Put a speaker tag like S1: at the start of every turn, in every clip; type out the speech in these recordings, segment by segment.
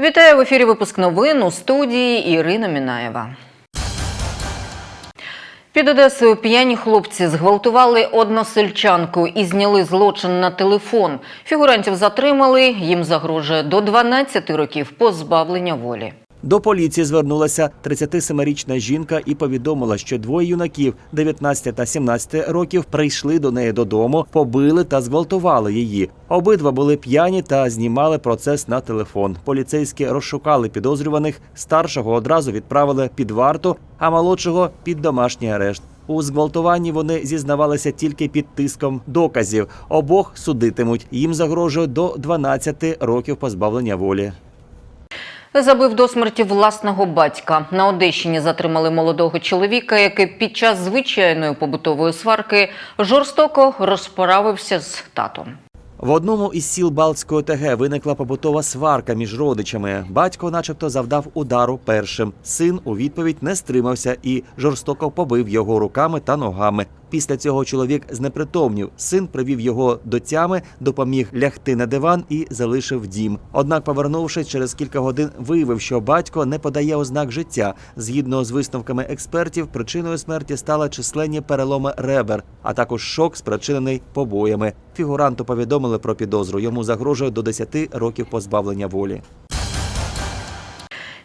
S1: Вітаю в ефірі. Випуск новин у студії Ірина Мінаєва. Під Одесою п'яні хлопці зґвалтували односельчанку і зняли злочин на телефон. Фігурантів затримали. Їм загрожує до 12 років позбавлення волі.
S2: До поліції звернулася 37-річна жінка і повідомила, що двоє юнаків 19 та 17 років прийшли до неї додому, побили та зґвалтували її. Обидва були п'яні та знімали процес на телефон. Поліцейські розшукали підозрюваних. Старшого одразу відправили під варту, а молодшого під домашній арешт. У зґвалтуванні вони зізнавалися тільки під тиском доказів. Обох судитимуть. Їм загрожує до 12 років позбавлення волі.
S1: Забив до смерті власного батька. На Одещині затримали молодого чоловіка, який під час звичайної побутової сварки жорстоко розправився з татом.
S2: В одному із сіл Балтської ТГ виникла побутова сварка між родичами. Батько, начебто, завдав удару першим. Син у відповідь не стримався і жорстоко побив його руками та ногами. Після цього чоловік знепритомнів. Син привів його до тями, допоміг лягти на диван і залишив дім. Однак, повернувшись через кілька годин, виявив, що батько не подає ознак життя. Згідно з висновками експертів, причиною смерті стали численні переломи ребер, а також шок, спричинений побоями. Фігуранту повідомили про підозру. Йому загрожує до 10 років позбавлення волі.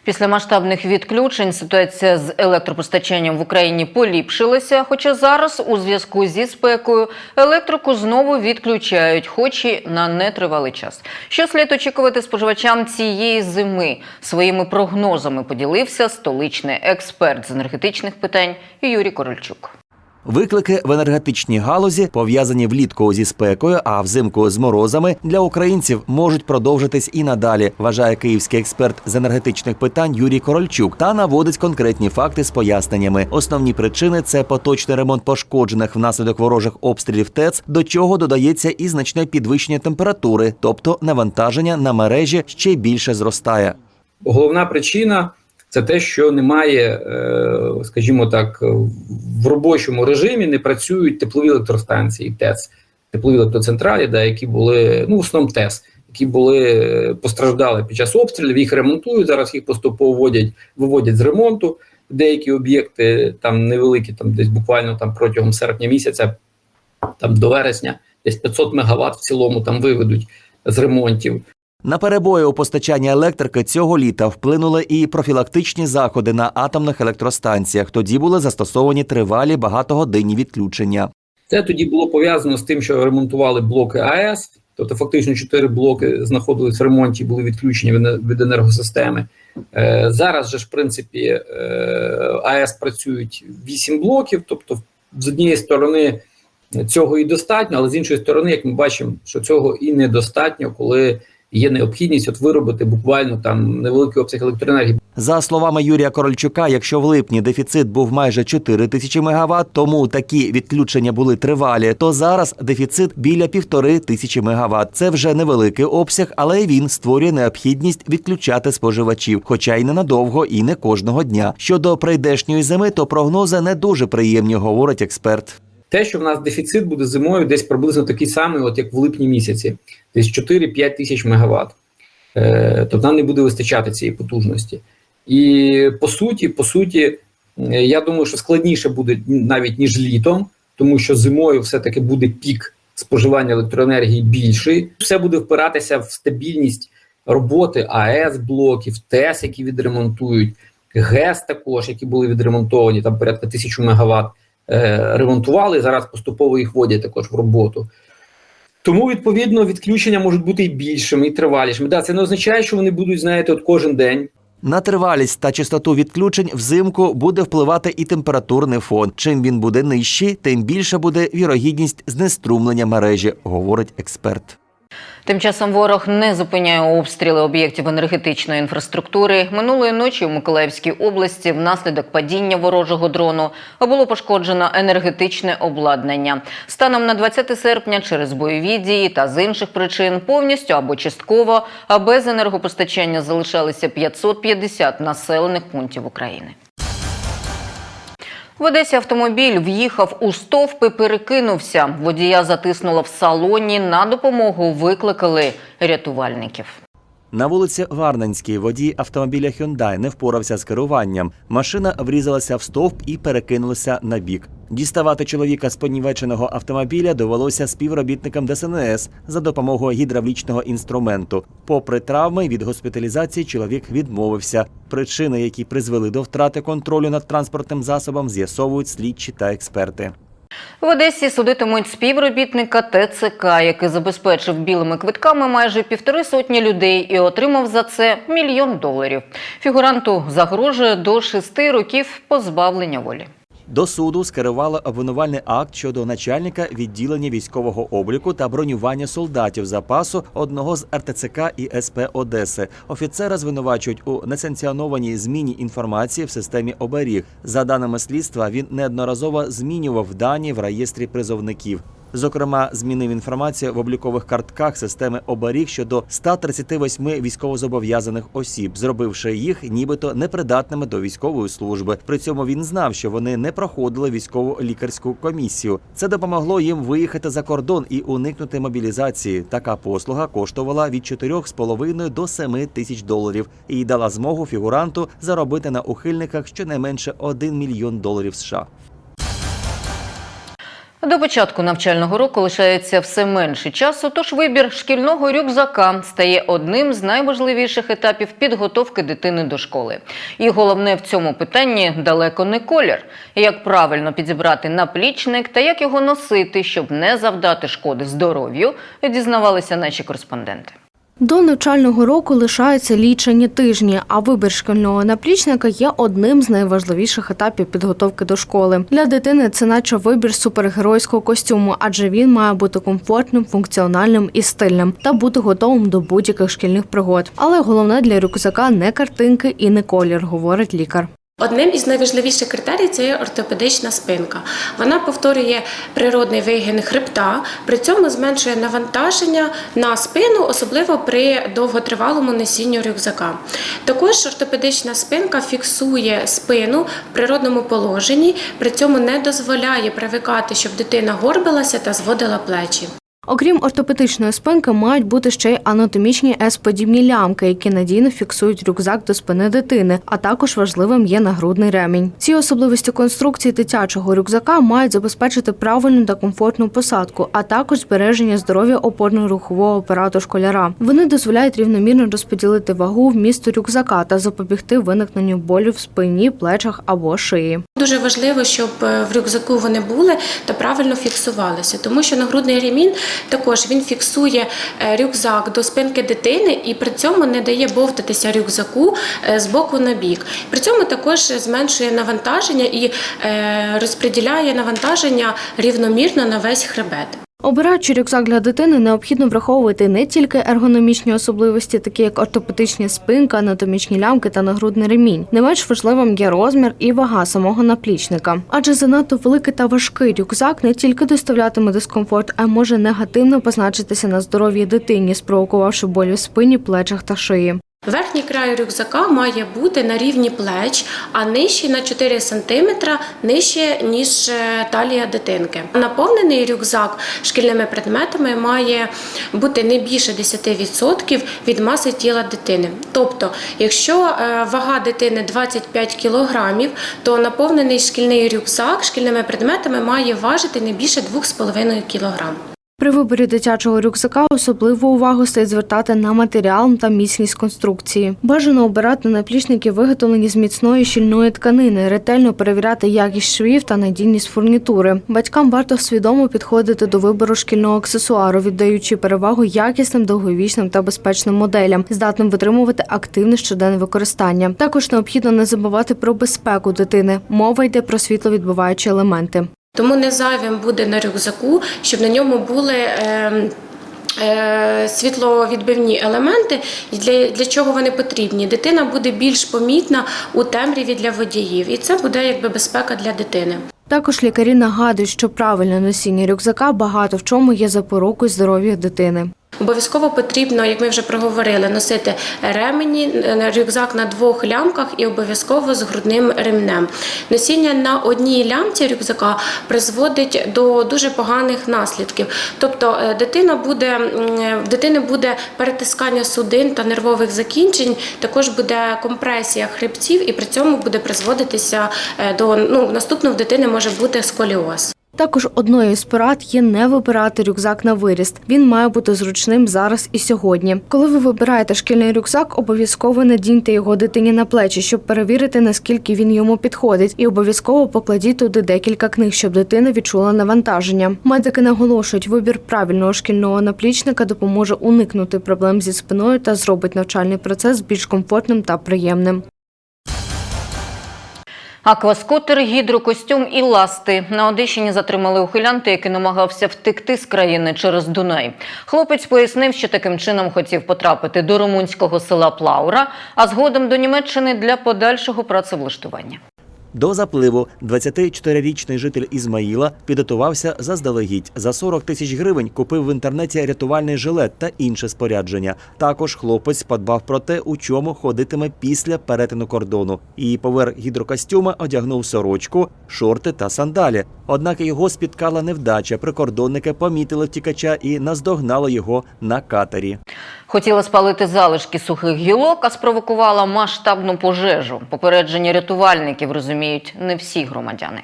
S1: Після масштабних відключень ситуація з електропостачанням в Україні поліпшилася. Хоча зараз, у зв'язку зі спекою, електрику знову відключають, хоч і на нетривалий час. Що слід очікувати споживачам цієї зими? Своїми прогнозами поділився столичний експерт з енергетичних питань Юрій Корольчук.
S2: Виклики в енергетичній галузі пов'язані влітку зі спекою, а взимку з морозами для українців можуть продовжитись і надалі. Вважає київський експерт з енергетичних питань Юрій Корольчук та наводить конкретні факти з поясненнями. Основні причини це поточний ремонт пошкоджених внаслідок ворожих обстрілів ТЕЦ, до чого додається і значне підвищення температури, тобто навантаження на мережі ще більше зростає.
S3: Головна причина це те, що немає, е, скажімо так, в робочому режимі не працюють теплові електростанції, ТЕЦ, теплові електроцентралі, да, які були, ну, в основному ТЕС, які були постраждали під час обстрілів, їх ремонтують. Зараз їх поступово вводять, виводять з ремонту. Деякі об'єкти там невеликі, там десь буквально там протягом серпня місяця, там до вересня, десь 500 мегаватт в цілому там виведуть з ремонтів.
S2: На перебої у постачанні електрики цього літа вплинули і профілактичні заходи на атомних електростанціях. Тоді були застосовані тривалі багатогодинні відключення.
S3: Це тоді було пов'язано з тим, що ремонтували блоки АЕС, тобто фактично чотири блоки знаходились в ремонті, були відключені від енергосистеми. Е, зараз же ж, в принципі, е, АЕС працюють 8 блоків, тобто, з однієї сторони цього і достатньо, але з іншої сторони, як ми бачимо, що цього і недостатньо, коли є необхідність от виробити буквально там невеликий обсяг електроенергії.
S2: За словами Юрія Корольчука, якщо в липні дефіцит був майже 4 тисячі мегаватт, тому такі відключення були тривалі, то зараз дефіцит біля півтори тисячі мегаватт. Це вже невеликий обсяг, але він створює необхідність відключати споживачів, хоча й ненадовго, і не кожного дня. Щодо прийдешньої зими, то прогнози не дуже приємні, говорить експерт.
S3: Те, що в нас дефіцит буде зимою, десь приблизно такий самий, от як в липні місяці, десь 4-5 тисяч мегаватт. Е, тобто нам не буде вистачати цієї потужності. І по суті, по суті, я думаю, що складніше буде навіть ніж літом, тому що зимою все-таки буде пік споживання електроенергії більший. Все буде впиратися в стабільність роботи АЕС блоків, ТЕС, які відремонтують, ГЕС також, які були відремонтовані, там порядка тисячу мегаватт. Ремонтували зараз поступово їх вводять також в роботу. Тому, відповідно, відключення можуть бути і більшими, і тривалішими. Да, це не означає, що вони будуть, знаєте, от кожен день.
S2: На тривалість та частоту відключень взимку буде впливати і температурний фон. Чим він буде нижчий, тим більше буде вірогідність знеструмлення мережі, говорить експерт.
S1: Тим часом ворог не зупиняє обстріли об'єктів енергетичної інфраструктури. Минулої ночі в Миколаївській області внаслідок падіння ворожого дрону було пошкоджено енергетичне обладнання. Станом на 20 серпня через бойові дії та з інших причин повністю або частково, а без енергопостачання залишалися 550 населених пунктів України. В Одесі автомобіль в'їхав у стовпи, перекинувся. Водія затиснула в салоні. На допомогу викликали рятувальників.
S2: На вулиці Варненській водій автомобіля Hyundai не впорався з керуванням. Машина врізалася в стовп і перекинулася на бік. Діставати чоловіка з понівеченого автомобіля довелося співробітникам ДСНС за допомогою гідравлічного інструменту. Попри травми від госпіталізації, чоловік відмовився. Причини, які призвели до втрати контролю над транспортним засобом, з'ясовують слідчі та експерти.
S1: В Одесі судитимуть співробітника ТЦК, який забезпечив білими квитками майже півтори сотні людей і отримав за це мільйон доларів. Фігуранту загрожує до шести років позбавлення волі.
S2: До суду скерували обвинувальний акт щодо начальника відділення військового обліку та бронювання солдатів запасу одного з РТЦК і СП Одеси. Офіцера звинувачують у несанкціонованій зміні інформації в системі оберіг. За даними слідства, він неодноразово змінював дані в реєстрі призовників. Зокрема, змінив інформацію в облікових картках системи оберіг щодо 138 військовозобов'язаних осіб, зробивши їх нібито непридатними до військової служби. При цьому він знав, що вони не проходили військову лікарську комісію. Це допомогло їм виїхати за кордон і уникнути мобілізації. Така послуга коштувала від 4,5 до 7 тисяч доларів і дала змогу фігуранту заробити на ухильниках щонайменше 1 мільйон доларів США.
S1: До початку навчального року лишається все менше часу, тож вибір шкільного рюкзака стає одним з найважливіших етапів підготовки дитини до школи. І головне в цьому питанні далеко не колір. Як правильно підібрати наплічник та як його носити, щоб не завдати шкоди здоров'ю, дізнавалися наші кореспонденти.
S4: До навчального року лишаються лічені тижні, а вибір шкільного наплічника є одним з найважливіших етапів підготовки до школи. Для дитини це наче вибір супергеройського костюму, адже він має бути комфортним, функціональним і стильним та бути готовим до будь-яких шкільних пригод. Але головне для рюкзака не картинки і не колір, говорить лікар.
S5: Одним із найважливіших критерій це є ортопедична спинка. Вона повторює природний вигін хребта, при цьому зменшує навантаження на спину, особливо при довготривалому носінню рюкзака. Також ортопедична спинка фіксує спину в природному положенні, при цьому не дозволяє привикати, щоб дитина горбилася та зводила плечі.
S4: Окрім ортопедичної спинки, мають бути ще й анатомічні С-подібні лямки, які надійно фіксують рюкзак до спини дитини, а також важливим є нагрудний ремінь. Ці особливості конструкції дитячого рюкзака мають забезпечити правильну та комфортну посадку, а також збереження здоров'я опорно-рухового апарату школяра. Вони дозволяють рівномірно розподілити вагу вмісту рюкзака та запобігти виникненню болю в спині, плечах або шиї.
S5: Дуже важливо, щоб е, в рюкзаку вони були та правильно фіксувалися, тому що нагрудний ремінь також він фіксує е, рюкзак до спинки дитини і при цьому не дає бовтатися рюкзаку е, з боку на бік. При цьому також зменшує навантаження і е, розподіляє навантаження рівномірно на весь хребет.
S4: Обираючи рюкзак для дитини, необхідно враховувати не тільки ергономічні особливості, такі як ортопедичні спинка, анатомічні лямки та нагрудний ремінь. Не менш важливим є розмір і вага самого наплічника. Адже занадто великий та важкий рюкзак не тільки доставлятиме дискомфорт, а й може негативно позначитися на здоров'ї дитині, спровокувавши болі в спині, плечах та шиї.
S5: Верхній край рюкзака має бути на рівні плеч, а нижчий на 4 см нижче, ніж е, талія дитинки. Наповнений рюкзак шкільними предметами має бути не більше 10% від маси тіла дитини. Тобто, якщо е, вага дитини 25 кг, то наповнений шкільний рюкзак шкільними предметами має важити не більше 2,5 кг.
S4: При виборі дитячого рюкзака особливу увагу слід звертати на матеріал та міцність конструкції. Бажано обирати наплічники, виготовлені з міцної щільної тканини, ретельно перевіряти якість швів та надійність фурнітури. Батькам варто свідомо підходити до вибору шкільного аксесуару, віддаючи перевагу якісним, довговічним та безпечним моделям, здатним витримувати активне щоденне використання. Також необхідно не забувати про безпеку дитини. Мова йде про світловідбиваючі елементи.
S5: Тому не зайвим буде на рюкзаку, щоб на ньому були. Е, е, Світловідбивні елементи, для, для чого вони потрібні? Дитина буде більш помітна у темряві для водіїв, і це буде якби безпека для дитини.
S4: Також лікарі нагадують, що правильне носіння рюкзака багато в чому є запорукою здоров'я дитини.
S5: Обов'язково потрібно, як ми вже проговорили, носити ремені, е, рюкзак на двох лямках і обов'язково з грудним ремнем. Носіння на одній лямці рюкзака призводить до дуже поганих наслідків. Тобто е, дитина буде, е, в дитини буде перетискання судин та нервових закінчень, також буде компресія хребців, і при цьому буде призводитися до ну, наступно в дитини може бути сколіоз.
S4: Також одною з порад є не вибирати рюкзак на виріст. Він має бути зручним зараз і сьогодні. Коли ви вибираєте шкільний рюкзак, обов'язково надіньте його дитині на плечі, щоб перевірити, наскільки він йому підходить, і обов'язково покладіть туди декілька книг, щоб дитина відчула навантаження. Медики наголошують, вибір правильного шкільного наплічника допоможе уникнути проблем зі спиною та зробить навчальний процес більш комфортним та приємним.
S1: Акваскутер, гідрокостюм і ласти на Одещині затримали ухилянти, який намагався втекти з країни через Дунай. Хлопець пояснив, що таким чином хотів потрапити до румунського села Плаура, а згодом до Німеччини для подальшого працевлаштування.
S2: До запливу 24-річний житель Ізмаїла підготувався заздалегідь. За 40 тисяч гривень купив в інтернеті рятувальний жилет та інше спорядження. Також хлопець подбав про те, у чому ходитиме після перетину кордону. І поверх гідрокостюма одягнув сорочку, шорти та сандалі. Однак його спіткала невдача. Прикордонники помітили втікача і наздогнали його на катері.
S1: Хотіла спалити залишки сухих гілок, а спровокувала масштабну пожежу. Попередження рятувальників розуміють не всі громадяни.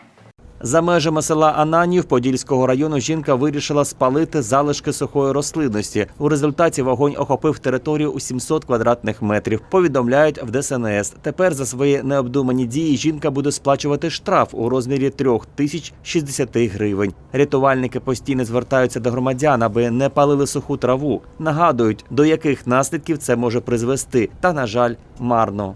S2: За межами села Ананів Подільського району жінка вирішила спалити залишки сухої рослинності. У результаті вогонь охопив територію у 700 квадратних метрів. Повідомляють в ДСНС. Тепер за свої необдумані дії жінка буде сплачувати штраф у розмірі 3060 гривень. Рятувальники постійно звертаються до громадян, аби не палили суху траву. Нагадують, до яких наслідків це може призвести. Та на жаль, марно.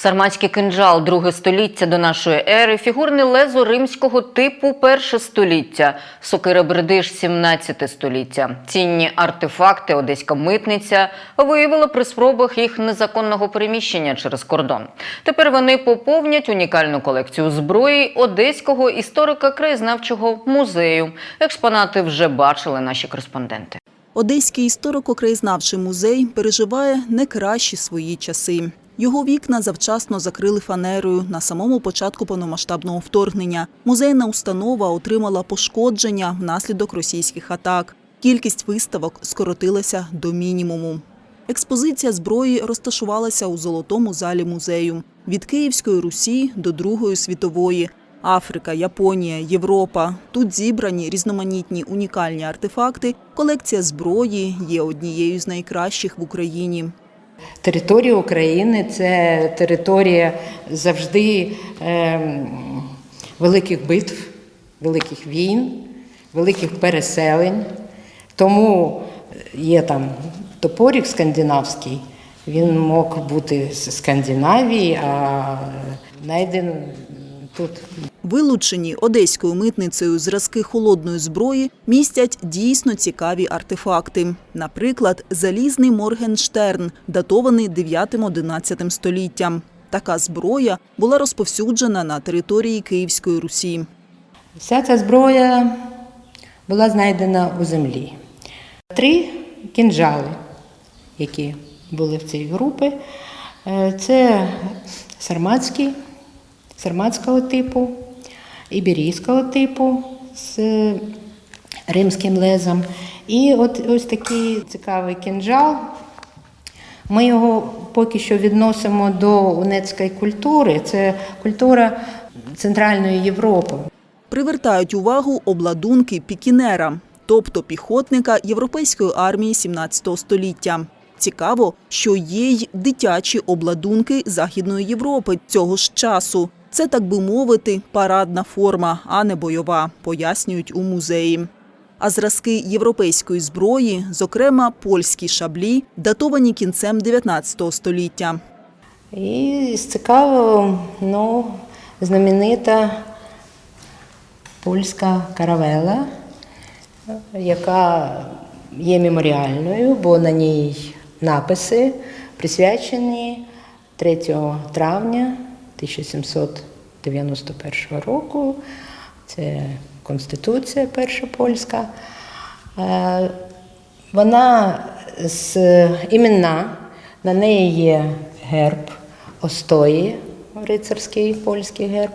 S1: Сарматський кинджал, друге століття до нашої ери, фігурне лезо римського типу перше століття, сокира Бердиш 17 століття. Цінні артефакти одеська митниця виявила при спробах їх незаконного переміщення через кордон. Тепер вони поповнять унікальну колекцію зброї Одеського історико-краєзнавчого музею. Експонати вже бачили наші кореспонденти.
S6: Одеський історико-краєзнавчий музей переживає не кращі свої часи. Його вікна завчасно закрили фанерою на самому початку повномасштабного вторгнення. Музейна установа отримала пошкодження внаслідок російських атак. Кількість виставок скоротилася до мінімуму. Експозиція зброї розташувалася у золотому залі музею від Київської Русі до Другої світової. Африка, Японія, Європа. Тут зібрані різноманітні унікальні артефакти. Колекція зброї є однією з найкращих в Україні.
S7: Територія України це територія завжди ем, великих битв, великих війн, великих переселень. Тому є там топорік скандинавський, він мог бути з Скандинавії, а знайден тут
S6: Вилучені одеською митницею зразки холодної зброї містять дійсно цікаві артефакти. Наприклад, залізний Моргенштерн, датований 9-11 століттям. Така зброя була розповсюджена на території Київської Русі.
S7: Вся ця зброя була знайдена у землі. Три кінжали, які були в цій групі, е, це сарматський, сарматського типу, іберійського типу з римським лезом. І от ось такий цікавий кінжал. Ми його поки що відносимо до унецької культури. Це культура Центральної Європи.
S6: Привертають увагу обладунки пікінера, тобто піхотника європейської армії 17 століття. Цікаво, що є й дитячі обладунки Західної Європи цього ж часу. Це, так би мовити, парадна форма, а не бойова, пояснюють у музеї. А зразки європейської зброї, зокрема польські шаблі, датовані кінцем 19 століття.
S7: І з цікавого, ну, знаменита польська каравела, яка є меморіальною, бо на ній написи присвячені 3 травня 1791 року. Це Конституція перша польська. Е, Вона з іменна, на неї є герб Остої, рицарський польський герб.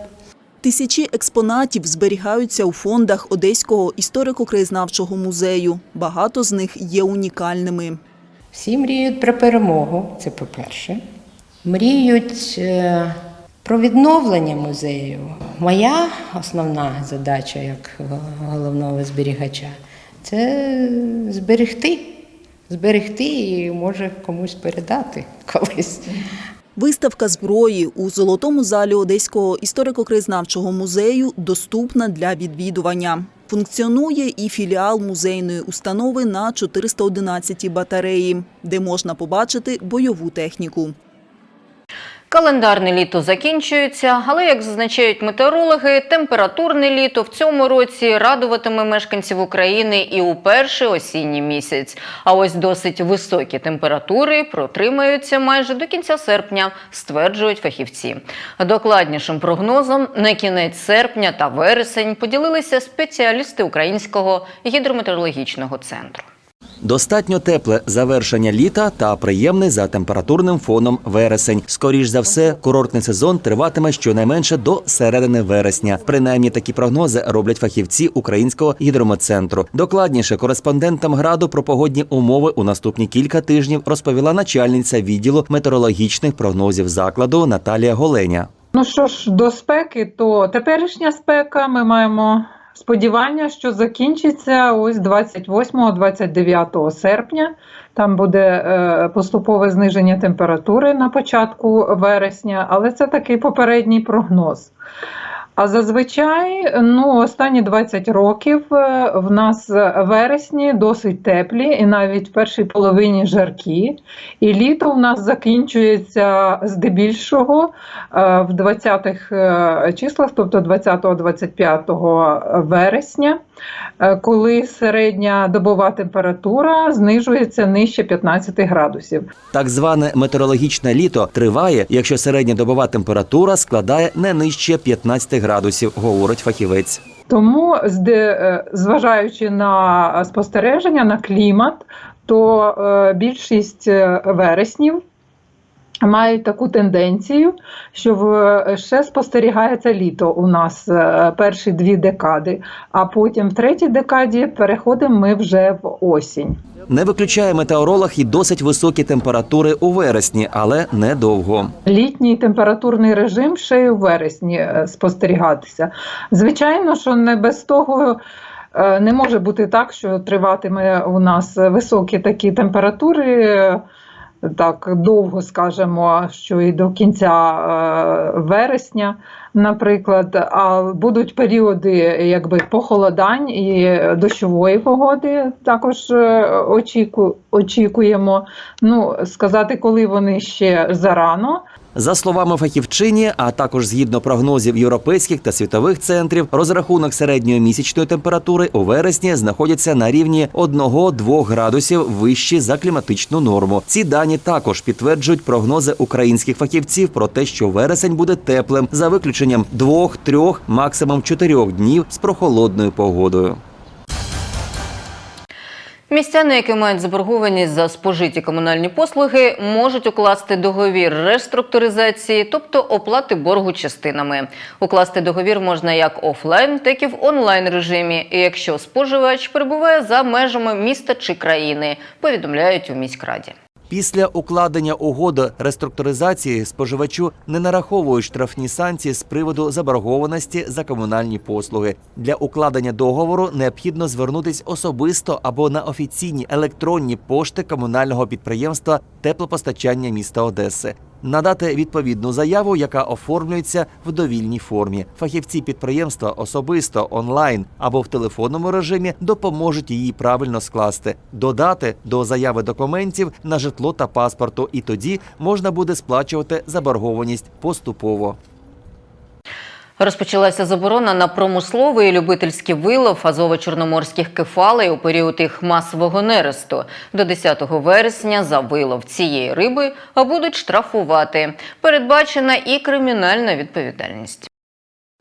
S6: Тисячі експонатів зберігаються у фондах Одеського історико-краєзнавчого музею. Багато з них є унікальними.
S7: Всі мріють про перемогу, це по-перше. Мріють е, про відновлення музею. Моя основна задача як головного зберігача це зберегти. Зберегти і може комусь передати колись.
S6: Виставка зброї у золотому залі Одеського історико-краєзнавчого музею доступна для відвідування. Функціонує і філіал музейної установи на 411 батареї, де можна побачити бойову техніку.
S1: Календарне літо закінчується, але як зазначають метеорологи, температурне літо в цьому році радуватиме мешканців України і у перший осінній місяць. А ось досить високі температури протримаються майже до кінця серпня, стверджують фахівці. Докладнішим прогнозом на кінець серпня та вересень поділилися спеціалісти Українського гідрометеорологічного центру.
S2: Достатньо тепле завершення літа та приємний за температурним фоном вересень. Скоріш за все, курортний сезон триватиме щонайменше до середини вересня. Принаймні такі прогнози роблять фахівці українського гідрометцентру. Докладніше кореспондентам граду про погодні умови у наступні кілька тижнів розповіла начальниця відділу метеорологічних прогнозів закладу Наталія Голеня.
S8: Ну що ж, до спеки, то теперішня спека ми маємо сподівання, що закінчиться ось 28-29 серпня. Там буде е, поступове зниження температури на початку вересня, але це такий попередній прогноз. А зазвичай, ну, останні 20 років е, в нас вересні досить теплі, і навіть в першій половині жаркі. І літо в нас закінчується здебільшого е, в 20-х е, числах, тобто 20-25 вересня, коли середня добова температура знижується нижче 15 градусів.
S2: Так зване метеорологічне літо триває, якщо середня добова температура складає не нижче 15 градусів, говорить фахівець.
S8: Тому, е, зважаючи на спостереження, на клімат, то е, більшість е, вереснів мають таку тенденцію, що в- ще спостерігається літо у нас е, перші дві декади, а потім в третій декаді переходимо ми вже в осінь.
S2: Не виключає метеоролог і досить високі температури у вересні, але недовго.
S8: літній температурний режим ще й у вересні е, спостерігатися. Звичайно, що не без того. е, Не може бути так, що триватиме у нас високі такі температури, так довго скажемо, що і до кінця е, вересня, наприклад. А будуть періоди якби похолодань і дощової погоди. Також е, очіку, очікуємо. Ну сказати, коли вони ще зарано.
S2: За словами фахівчині, а також згідно прогнозів європейських та світових центрів, розрахунок середньої місячної температури у вересні знаходиться на рівні 1-2 градусів вищі за кліматичну норму. Ці дані також підтверджують прогнози українських фахівців про те, що вересень буде теплим за виключенням 2-3, максимум 4 днів з прохолодною погодою.
S1: Містяни, які мають заборгованість за спожиті комунальні послуги, можуть укласти договір реструктуризації, тобто оплати боргу частинами. Укласти договір можна як офлайн, так і в онлайн режимі, якщо споживач перебуває за межами міста чи країни, повідомляють у міськраді.
S2: Після укладення угоди реструктуризації споживачу не нараховують штрафні санкції з приводу заборгованості за комунальні послуги. Для укладення договору необхідно звернутись особисто або на офіційні електронні пошти комунального підприємства теплопостачання міста Одеси. Надати відповідну заяву, яка оформлюється в довільній формі. Фахівці підприємства особисто онлайн або в телефонному режимі допоможуть її правильно скласти, додати до заяви документів на житло та паспорту, і тоді можна буде сплачувати заборгованість поступово.
S1: Розпочалася заборона на промисловий і любительський вилов азово-чорноморських кефалей у період їх масового нересту. До 10 вересня за вилов цієї риби будуть штрафувати. Передбачена і кримінальна відповідальність.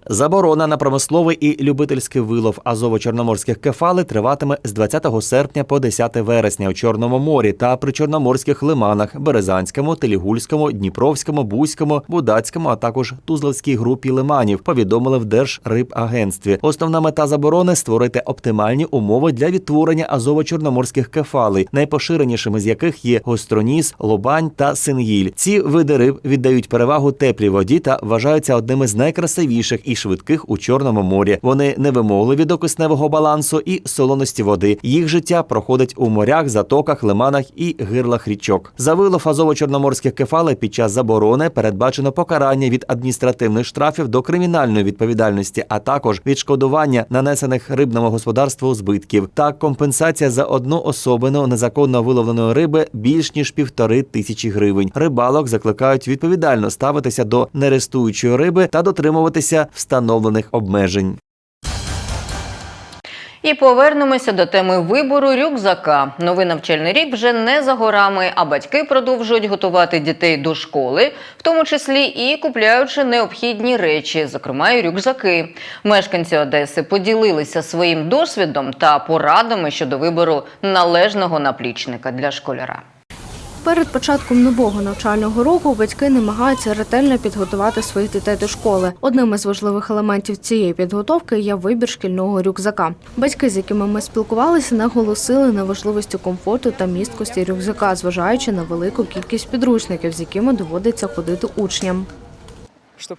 S2: Заборона на промисловий і любительський вилов азово-чорноморських кефали триватиме з 20 серпня по 10 вересня у Чорному морі та при чорноморських лиманах Березанському, Телігульському, Дніпровському, Бузькому, Будацькому, а також Тузловській групі лиманів. Повідомили в Держрибагентстві. Основна мета заборони створити оптимальні умови для відтворення азово-чорноморських кефалей, найпоширенішими з яких є гостроніс, лобань та сингіль. Ці види риб віддають перевагу теплій воді та вважаються одними з найкрасивіших і швидких у Чорному морі. Вони невимогливі до кисневого балансу і солоності води. Їх життя проходить у морях, затоках, лиманах і гирлах річок. За вилов азово-чорноморських кефалей під час заборони передбачено покарання від адміністративних штрафів до кримінальної відповідальності, а також відшкодування нанесених рибному господарству збитків. Так, компенсація за одну особину незаконно виловленої риби більш ніж півтори тисячі гривень. Рибалок закликають відповідально ставитися до нерестуючої риби та дотримуватися встановлених обмежень.
S1: І повернемося до теми вибору рюкзака. Новий навчальний рік вже не за горами, а батьки продовжують готувати дітей до школи, в тому числі і купляючи необхідні речі, зокрема і рюкзаки. Мешканці Одеси поділилися своїм досвідом та порадами щодо вибору належного наплічника для школяра.
S4: Перед початком нового навчального року батьки намагаються ретельно підготувати своїх дітей до школи. Одним із важливих елементів цієї підготовки є вибір шкільного рюкзака. Батьки, з якими ми спілкувалися, наголосили на важливості комфорту та місткості рюкзака, зважаючи на велику кількість підручників, з якими доводиться ходити учням.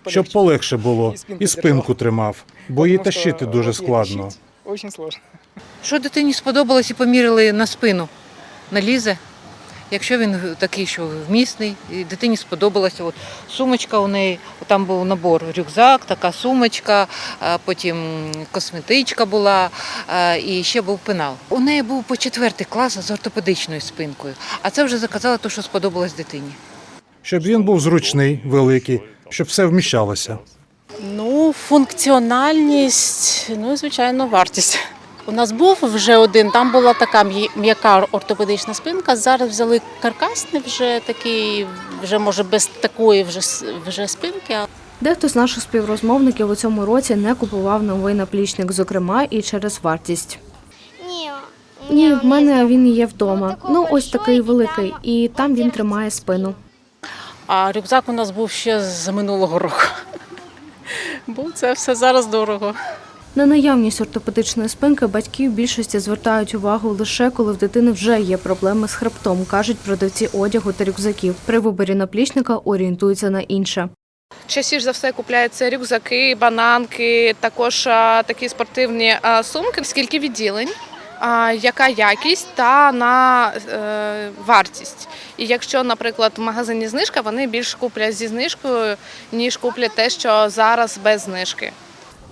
S9: Щоб полегше було, і спинку тримав, бо її тащити дуже складно.
S10: Що дитині сподобалось і поміряли на спину, налізе. Якщо він такий, що вмісний, і дитині сподобалося. От сумочка у неї, там був набор рюкзак, така сумочка, а потім косметичка була, і ще був пенал. У неї був по четвертий клас з ортопедичною спинкою, а це вже заказала те, що сподобалось дитині.
S9: Щоб він був зручний, великий, щоб все вміщалося.
S11: Ну, функціональність, ну і звичайно, вартість. У нас був вже один, там була така м'я- м'яка ортопедична спинка. Зараз взяли каркасний вже такий, вже може без такої вже, вже спинки. а
S4: Дехто з наших співрозмовників у цьому році не купував новий наплічник, зокрема і через вартість.
S12: Ні,
S4: Ні, в мене він є вдома. Ну ось такий великий, і там він тримає спину.
S11: А рюкзак у нас був ще з минулого року. Бо це все зараз дорого.
S4: На наявність ортопедичної спинки батьки в більшості звертають увагу лише коли в дитини вже є проблеми з хребтом, кажуть продавці одягу та рюкзаків. При виборі наплічника орієнтуються на інше.
S13: Частіше за все купляються рюкзаки, бананки, також такі спортивні сумки. Скільки відділень, яка якість та на е, вартість. І якщо, наприклад, в магазині знижка, вони більш куплять зі знижкою, ніж куплять те, що зараз без знижки.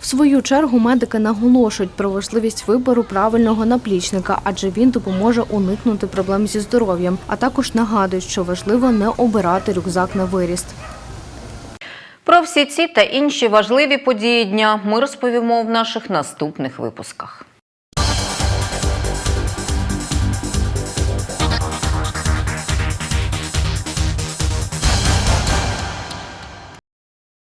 S4: В свою чергу медики наголошують про важливість вибору правильного наплічника, адже він допоможе уникнути проблем зі здоров'ям, а також нагадують, що важливо не обирати рюкзак на виріст.
S1: Про всі ці та інші важливі події дня ми розповімо в наших наступних випусках.